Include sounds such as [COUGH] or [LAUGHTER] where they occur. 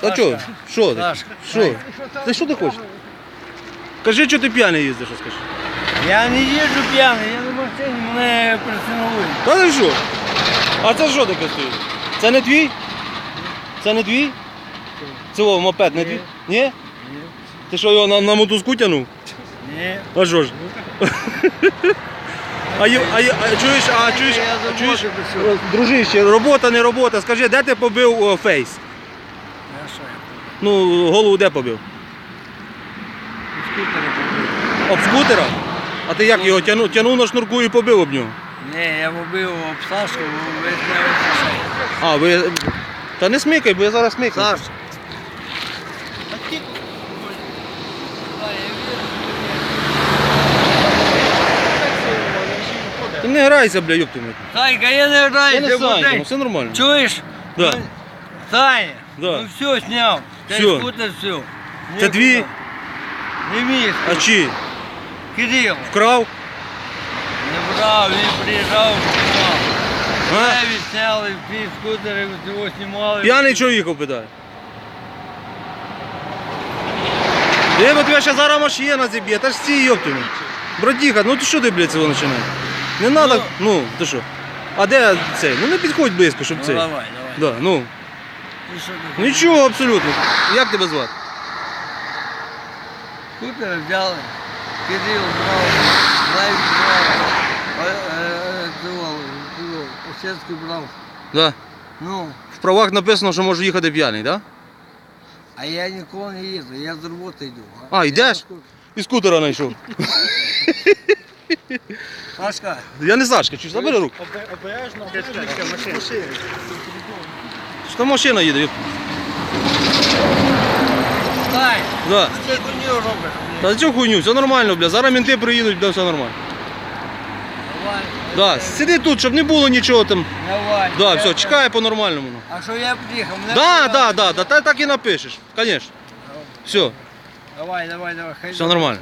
Та що? Що ти? Що? Ти що ти хочеш? Кажи, що ти п'яний їздиш, скажи. Я не їжджу п'яний, я на машині, мене присиновують. Та ти що? А це що таке стоїть? Це не твій? Це не твій? Це о, мопед не твій? Ні? Ти що його на, на мотузку тянув? Ні. А що ж? [LAUGHS] А, ю- а, ю- а чуєш, а чуєш, Я а чуєш, заботи без цього. дружище, робота, не робота. Скажи, де ти побив о, фейс? Я що я? Ну, голову де побив? Скутери побив. Об скутера? А ти як його тянув, тянув на шнурку і побив об нього? Ні, я побив об Сашку, весь не висушає. А, ви. Та не смикай, бо я зараз смикаю. Саш. Ти бля, ёб ти мать. Санька, я не Я не Санька, ну все нормально. Чуєш? Да. Ну, Саня, Да. ну все сняв. Ти Всё. все. Це твій? Не мій. А чи? Кирил. Вкрав? Не брав, він приїжджав, знімав. А? Я відсняли всі скутери, його знімали. П'яний чого їхав, питає. Де бо тебе ще зараз машина зіб'є, та ж ці йоптими. Братіха, ну ти що ти, блядь, цього починаєш? Не треба, Ну. ну, ти що? А де цей? Ну не підходь близько, щоб Ну цей. давай, давай. Да, ну. І що ти? Нічого абсолютно. Як тебе звати? Скутери взяли. Кирил брав, навіть брав. Е, е, цього, Осетський брав. Да. Ну, В правах написано, що можу їхати п'яний, так? Да? а я ніколи не їду, я з роботи йду. А, йдеш? І скутера знайшов. [LAUGHS] Сашка, Я не Сашка, ж забери руку. Обережно, обережно, машина. Що машина їде? Стай, Да. ти хуйню робиш. Та цю хуйню, все нормально, бля. Зараз мінти приїдуть, бля, все нормально. Давай. Да, сиди тут, щоб не було нічого там. Давай. Да, все, чекай по-нормальному. ну. А що я приїхав? Мене Да, да, да, да, та так і напишеш, звісно. Все, Давай, давай, давай. хай все нормально.